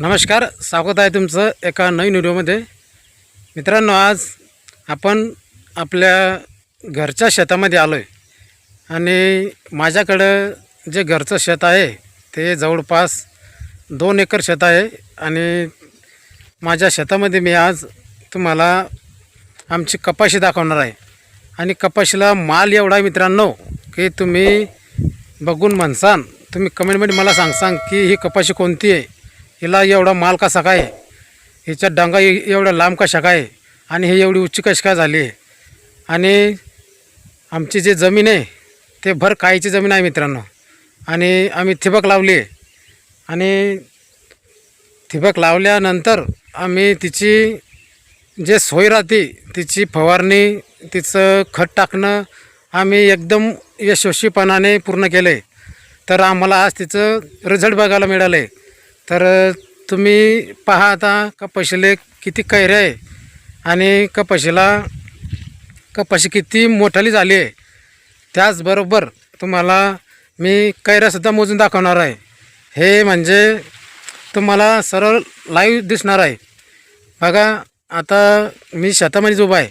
नमस्कार स्वागत आहे तुमचं एका नवीन व्हिडिओमध्ये. मित्रांनो आज आपण आपल्या घरच्या शेतामध्ये आलो आहे आणि माझ्याकडं जे घरचं शेत आहे ते जवळपास दोन एकर शेत आहे. आणि माझ्या शेतामध्ये मी आज तुम्हाला आमची कपाशी दाखवणार आहे. आणि कपाशीला माल एवढा आहे मित्रांनो की तुम्ही बघून म्हणसान तुम्ही कमेंटमध्ये मला सांगसान की ही कपाशी कोणती आहे. हिला एवढा माल कसा काय? हिचा हिच्या डांगा ए- लांब कशा काय? आणि हे एवढी उच्च कशी काय झाली? आहे आणि आमची जी जमीन आहे ते भर कायची जमीन आहे मित्रांनो. आणि आम्ही ठिबक लावली. आणि ठिबक लावल्यानंतर आम्ही तिची जे सोय राहते तिची फवारणी तिचं खत टाकणं आम्ही एकदम यशस्वीपणाने पूर्ण केलं आहे तर आम्हाला आज तिचं रिझल्ट बघायला मिळालं आहे तर तुम्ही पहा आता कपाशीले किती कैऱ्या आहे. आणि कपाशीला कपाशी किती मोठाली झाली आहे. त्याचबरोबर तुम्हाला मी कैऱ्यासुद्धा मोजून दाखवणार आहे. हे म्हणजे तुम्हाला सरळ लाईव्ह दिसणार आहे. बघा आता मी शेतामध्येच उभा आहे.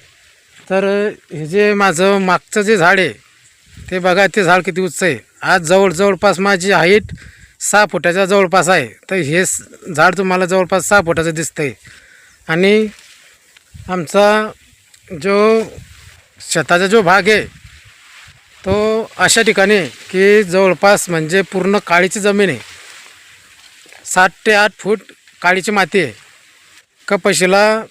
तर हे जे माझं मागचं जे झाड आहे ते बघा ते झाड किती उंच आहे. आज जवळ जवळपास माझी हाईट सहा फुटाच्या जवळपास आहे. तर हे झाड तुम्हाला जवळपास सहा फुटाचं दिसतं आहे आणि आमचा जो शेताचा जो भाग आहे तो अशा ठिकाणी की जवळपास म्हणजे पूर्ण काळीची जमीन आहे. सात ते आठ फूट काळीची माती आहे. कपाशीला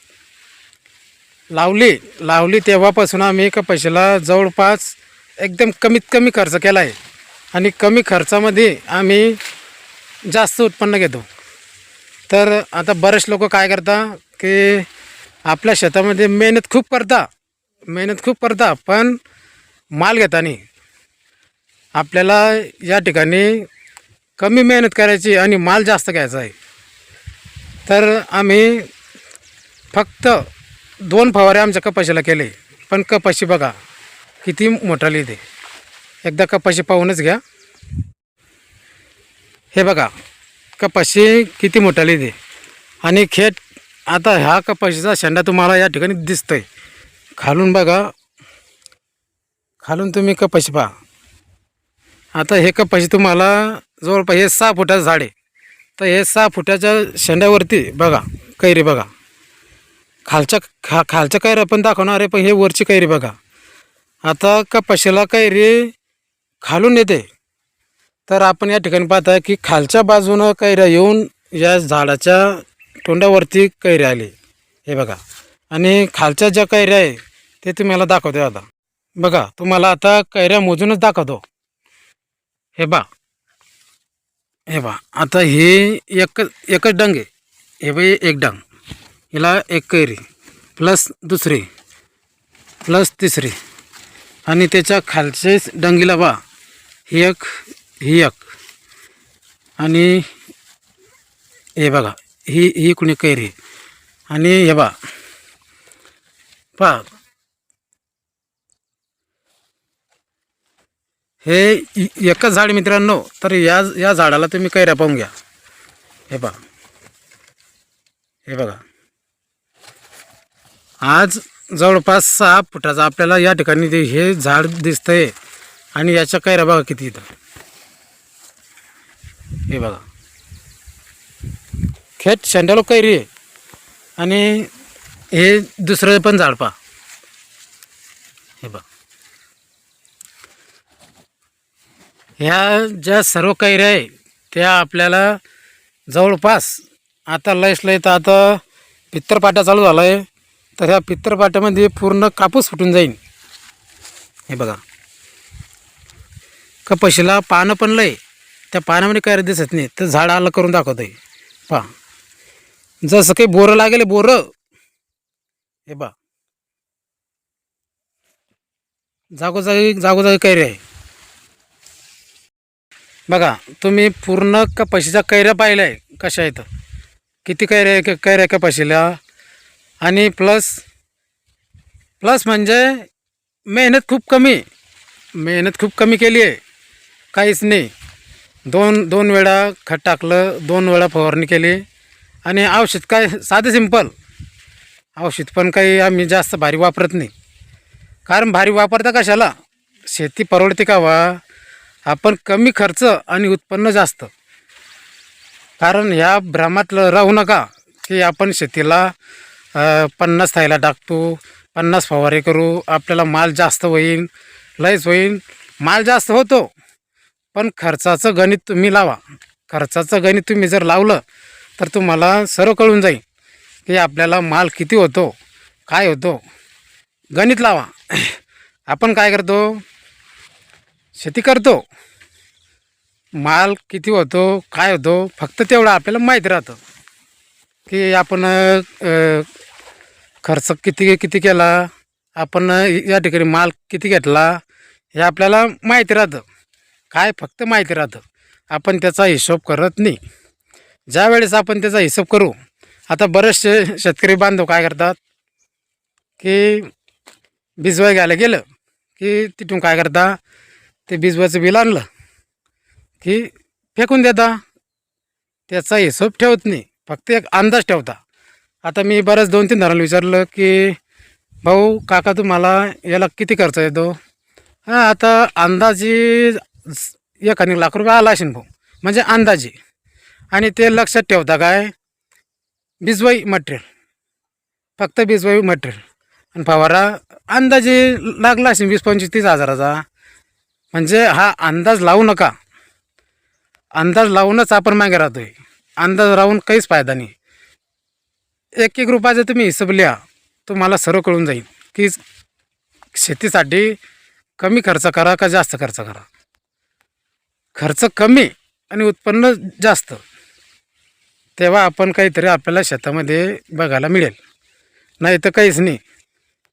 लावली लावली तेव्हापासून आम्ही कपाशीला जवळपास एकदम कमीत कमी खर्च केला आहे. आणि कमी खर्चामध्ये आम्ही जास्त उत्पन्न घेतो. तर आता बरेच लोक काय करता की आपल्या शेतामध्ये मेहनत खूप करता मेहनत खूप करता पण माल घेताना आपल्याला या ठिकाणी कमी मेहनत करायची आणि माल जास्त घ्यायचा आहे. तर आम्ही फक्त दोन फवारे आमच्या कपाशीला केले पण कपाशी बघा किती मोठाली ते. एकदा कपाशी पाहूनच घ्या. हे बघा कपाशी किती मोठाली ते. आणि खेट आता ह्या कपाशीचा शेंडा तुम्हाला या ठिकाणी दिसतोय. खालून बघा. खालून तुम्ही कपाशी पहा. आता हे कपाशी तुम्हाला जवळपास हे सहा फुटाचं झाड आहे. तर हे सहा फुटाच्या शेंड्यावरती बघा कैरी बघा. खालच्या खा खालच्या कैऱ्या पण दाखवणार आहे पण हे वरची कैरी बघा. आता कपाशीला कैरी खालून येते. तर आपण या ठिकाणी पाहता की खालच्या बाजूनं कैऱ्या येऊन या झाडाच्या तोंडावरती कैऱ्या आली. हे बघा. आणि खालच्या ज्या कैऱ्या आहे ते तुम्हाला दाखवतो आता. बघा तुम्हाला आता कैऱ्या मोजूनच दाखवतो. हे बा. हे बा. आता हे एक एकच डंग आहे. हे बाई एक डंग. हिला एक कैरी प्लस दुसरी प्लस तिसरी. आणि त्याच्या खालचे डंगीला बा ही एक ही एक. आणि हे बघा ही ही कुणी कैरी. आणि हे बा पा हे एकच झाड मित्रांनो तर या या झाडाला तुम्ही कैऱ्या पाहून घ्या. हे बघा. हे बघा. आज जवळपास सहा फुटाचं आपल्याला या ठिकाणी हे झाड दिसतंय. आणि याच्या कैऱ्या बघा किती इथं. हे बघा. खेट शेंड्यालो कैरी आहे. आणि हे दुसरं पण झाड पहा. हे बघा. ह्या ज्या सर्व कैऱ्या आहे त्या आपल्याला जवळपास आता लयस लय तर आता पित्तरपाट्या चालू झाला आहे तर ह्या पित्तरपाट्यामध्ये पूर्ण कापूस फुटून जाईल हे बघा. कपाशीला पानं पण लय. त्या पानामध्ये कैऱ्या दिसत नाही. तर झाड आलं करून दाखवत आहे पहा. जसं काही बोरं लागेल बोरं. हे बा जागोजागी जागोजागी कैऱ्या आहे. बघा तुम्ही पूर्ण कपाशीच्या कैऱ्या पाहिल्या आहे. कशा आहेत? किती कैऱ्या आहे? कैऱ्या कपाशीला? आणि प्लस प्लस म्हणजे मेहनत खूप कमी. मेहनत खूप कमी केली आहे. काहीच नाही. दोन दोन वेळा खत टाकलं दोन वेळा फवारणी केली. आणि औषध काय साधं सिंपल. औषध पण काही आम्ही जास्त भारी वापरत नाही. कारण भारी वापरता कशाला? शेती परवडते का वा? आपण कमी खर्च आणि उत्पन्न जास्त. कारण ह्या भ्रमात राहू नका की आपण शेतीला पन्नास थायला टाकतो पन्नास फवारे करू आपल्याला माल जास्त होईल लयच होईल माल जास्त होतो. पण खर्चाचं गणित तुम्ही लावा. खर्चाचं गणित तुम्ही जर लावलं तर तुम्हाला सर्व कळून जाईल की आपल्याला माल किती होतो काय होतो. गणित लावा. आपण काय करतो? शेती करतो. माल किती होतो काय होतो फक्त तेवढं आपल्याला माहीत राहतं की आपण खर्च किती किती केला आपण या ठिकाणी माल किती घेतला हे आपल्याला माहिती राहतं. काय फक्त माहिती राहतं. आपण त्याचा हिशोब करत नाही. ज्या वेळेस आपण त्याचा हिशोब करू आता बरेचसे शेतकरी बांधव काय करतात की बिजवाय घ्यायला गेलं की तिथून काय करता ते बिजवायचं बिल आणलं की फेकून देता. त्याचा हिशोब ठेवत नाही फक्त एक अंदाज ठेवता. आता मी बरंच दोन तीन जणांना विचारलं की भाऊ काका तुम्हाला याला किती खर्च येतो? हां आता अंदाजे एखादी लाख रुपये आला असेल भाऊ. म्हणजे अंदाजे. आणि ते लक्षात ठेवता काय? बिजवाई मटेरियल फक्त बिजवाई मटेरियल आणि फवारा अंदाजे लागला असेल वीस पंचवीस तीस हजाराचा. म्हणजे हा अंदाज लावू नका. अंदाज लावूनच आपण मागे राहतोय. अंदाज लावून काहीच फायदा नाही. एक एक रुपयाचा तुम्ही हिशोब लिहा तुम्हाला सर्व कळून जाईल. की शेतीसाठी कमी खर्च करा का जास्त खर्च करा? खर्च कमी आणि उत्पन्न जास्त. तेव्हा आपण काहीतरी आपल्याला शेतामध्ये बघायला मिळेल. नाही तर काहीच नाही.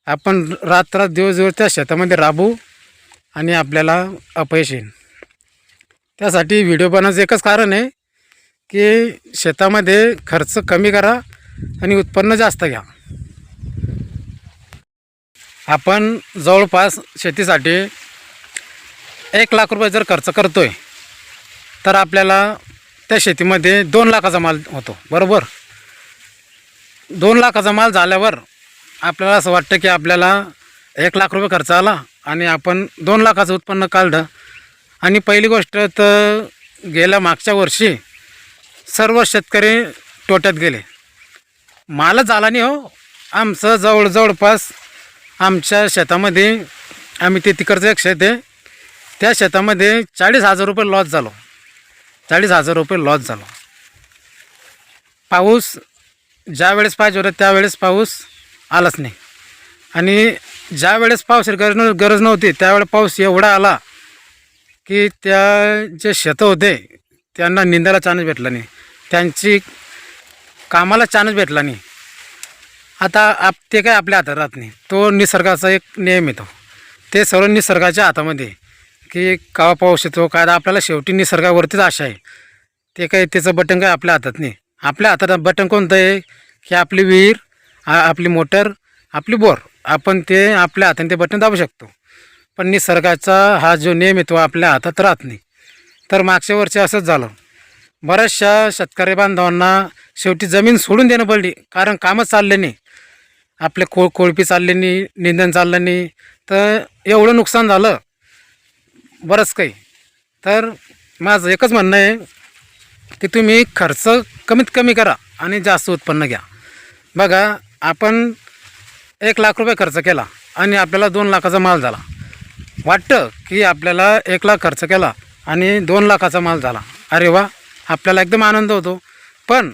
आपण रात्र दिवस दिवस त्या शेतामध्ये राबू आणि आपल्याला अपयश येईल. त्यासाठी व्हिडिओ बनवायचं एकच कारण आहे की शेतामध्ये खर्च कमी करा आणि उत्पन्न जास्त घ्या. आपण जवळपास शेतीसाठी एक लाख रुपये जर खर्च करतो आहे तर आपल्याला त्या शेतीमध्ये दोन लाखाचा माल होतो. बरोबर? दोन लाखाचा माल झाल्यावर आपल्याला असं वाटतं की आपल्याला एक लाख रुपये खर्च आला आणि आपण दोन लाखाचं उत्पन्न काढलं. आणि पहिली गोष्ट तर गेल्या मागच्या वर्षी सर्व शेतकरी तोट्यात गेले. मालच झाला नाही हो. आमचं जवळ जवळपास आमच्या शेतामध्ये आम्ही ते तिकडचं एक शेत आहे. त्या शेतामध्ये चाळीस हजार रुपये लॉस झालो. चाळीस हजार रुपये लॉस झालो. पाऊस ज्या वेळेस पाहिजे होता त्यावेळेस पाऊस आलाच नाही. आणि ज्या वेळेस पाऊस गरज नव गरज नव्हती त्यावेळेस पाऊस एवढा आला की त्या जे शेतं होते त्यांना निंदायला चान्स भेटला नाही. त्यांची कामाला चान्स भेटला नाही. आता आप ते काय आपल्या हातात राहत नाही. तो निसर्गाचा एक नियम येतो. ते सर्व निसर्गाच्या हातामध्ये आहे. की कावा पाऊस येतो काय आपल्याला शेवटी निसर्गावरतीच आशा आहे. ते काय त्याचं बटन काय आपल्या हातात नाही. आपल्या हातात बटन कोणतं आहे? की आपली विहीर आपली मोटर आपली बोर. आपण ते आपल्या हाताने ते बटन दाबू शकतो. पण निसर्गाचा हा जो नियम आहे तो आपल्या हातात राहत नाही. तर मागच्या वर्षी असंच झालं. बऱ्याचशा शेतकरी बांधवांना शेवटी जमीन सोडून देणं पडली. कारण कामच चालले नाही. आपले को कोळपी चालले नाही निंदन चाललं नाही. तर एवढं नुकसान झालं. बरंच काही. तर माझं एकच म्हणणं आहे की तुम्ही खर्च कमीत कमी करा आणि जास्त उत्पन्न घ्या. बघा आपण एक लाख रुपये खर्च केला आणि आपल्याला दोन लाखाचा माल झाला. वाटतं की आपल्याला एक लाख खर्च केला आणि दोन लाखाचा माल झाला. अरे वा आपल्याला एकदम आनंद होतो. पण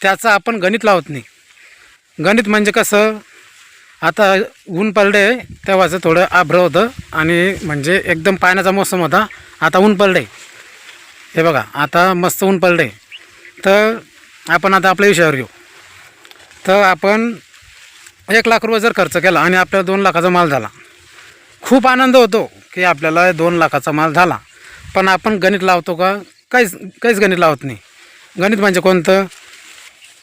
त्याचं आपण गणित लावत नाही. गणित म्हणजे कसं? आता ऊन पडले तेव्हाचं थोडं आभ्र होतं आणि म्हणजे एकदम पाण्याचा मोसम होता. आता ऊन पडले. हे बघा आता मस्त ऊन पडले. तर आपण आता आपल्या विषयावर घेऊ तर आपण एक लाख रुपये जर खर्च केला आणि आपल्याला दोन लाखाचा माल झाला. खूप आनंद होतो की आपल्याला दोन लाखाचा माल झाला. पण आपण गणित लावतो का? काहीच काहीच गणित लावत नाही. गणित म्हणजे कोणतं?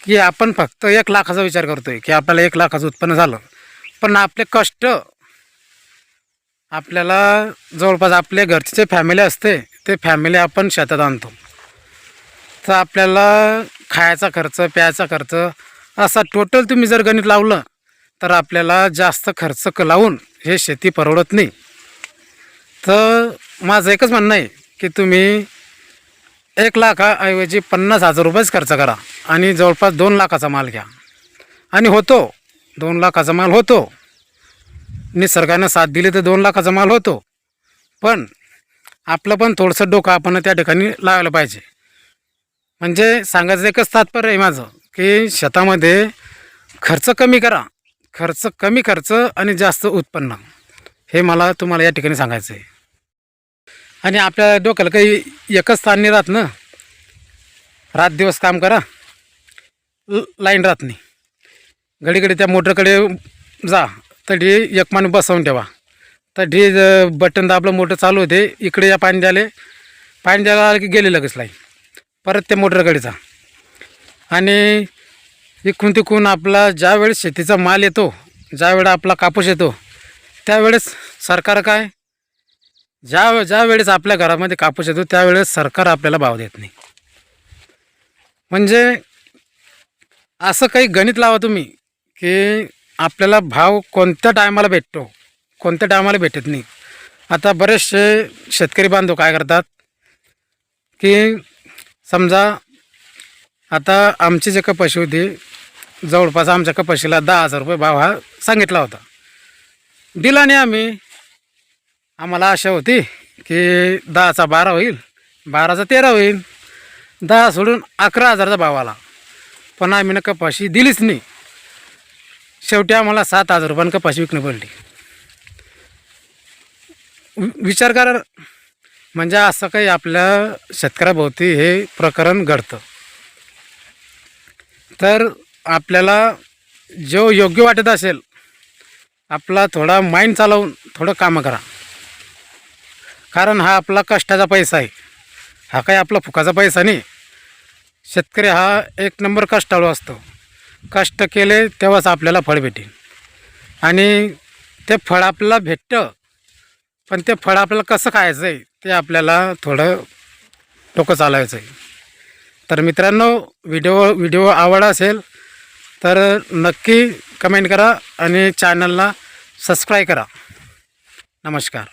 की आपण फक्त एक लाखाचा विचार करतो आहे की आपल्याला एक लाखाचं उत्पन्न झालं. पण आपले कष्ट आपल्याला जवळपास आपले घरचे जे फॅमिली असते ते फॅमिली आपण शेतात आणतो. तर आपल्याला खायचा खर्च प्यायचा खर्च असा टोटल तुम्ही जर गणित लावलं तर आपल्याला जास्त खर्च क लावून हे शेती परवडत नाही. तर माझं एकच म्हणणं आहे की तुम्ही एक लाखाऐवजी पन्नास हजार रुपयेच खर्च करा आणि जवळपास दोन लाखाचा माल घ्या. आणि होतो दोन लाखाचा माल होतो. निसर्गानं साथ दिली तर दोन लाखाचा माल होतो. पण आपलं पण थोडंसं डोकं आपण त्या ठिकाणी लावायला पाहिजे. म्हणजे सांगायचं एकच तात्पर्य आहे माझं की शेतामध्ये खर्च कमी करा. खर्च कमी खर्च आणि जास्त उत्पन्न. हे मला तुम्हाला या ठिकाणी सांगायचं आहे. आणि आपल्या डोक्याला काही एकच स्थान नाही राहत ना. रात दिवस काम करा. ल- लाईन राहत नाही. घडीकडे त्या मोटरकडे जा. तडी एकमान बसवून ठेवा. तडी बटन दाबलं मोटर चालू होते. इकडे या पाणी द्याले पाणी द्यायला आलं की गेले लगेच लाईन परत त्या मोटरकडे जा. आणि इकून तिकून आपला ज्यावेळेस शेतीचा माल येतो ज्यावेळेस आपला कापूस येतो त्यावेळेस सरकार काय? ज्या ज्या वेळेस आपल्या घरामध्ये कापूस येतो त्यावेळेस सरकार आपल्याला भाव देत नाही. म्हणजे असं काही गणित लावा तुम्ही. की आपल्याला भाव कोणत्या टायमाला भेटतो? कोणत्या टायमाला भेटत नाही? आता बरेचसे शेतकरी बांधव काय करतात की समजा आता आमची जे कपाशी होती जवळपास आमच्या कपाशीला दहा हजार रुपये भाव हा सांगितला होता. दिला नाही आम्ही. आम्हाला आशा होती की दहाचा बारा होईल बाराचा तेरा होईल. दहा सोडून अकरा हजारचा भाव आला. पण आम्ही ना कपाशी दिलीच नाही. शेवटी आम्हाला सात हजार रुपयानं कपाशी विकणं पडली. विचार करा म्हणजे असं काही आपल्या शेतकऱ्याभोवती हे प्रकरण घडतं. तर आपल्याला जो योग्य वाटत असेल आपला थोडा माइंड चालवून थोडं कामं करा. कारण हा आपला कष्टाचा पैसा आहे. हा काही आपला फुकाचा पैसा नाही. शेतकरी हा एक नंबर कष्टाळू असतो. कष्ट केले तेव्हाच आपल्याला फळ भेटेल. आणि ते फळ आपल्याला भेटतं पण ते फळ आपल्याला कसं खायचं आहे ते आपल्याला थोडं डोकं चालवायचं आहे तर मित्रांनो व्हिडिओ व्हिडिओ आवड असेल तर नक्की कमेंट करा आणि चॅनलला सबस्क्राईब करा. नमस्कार.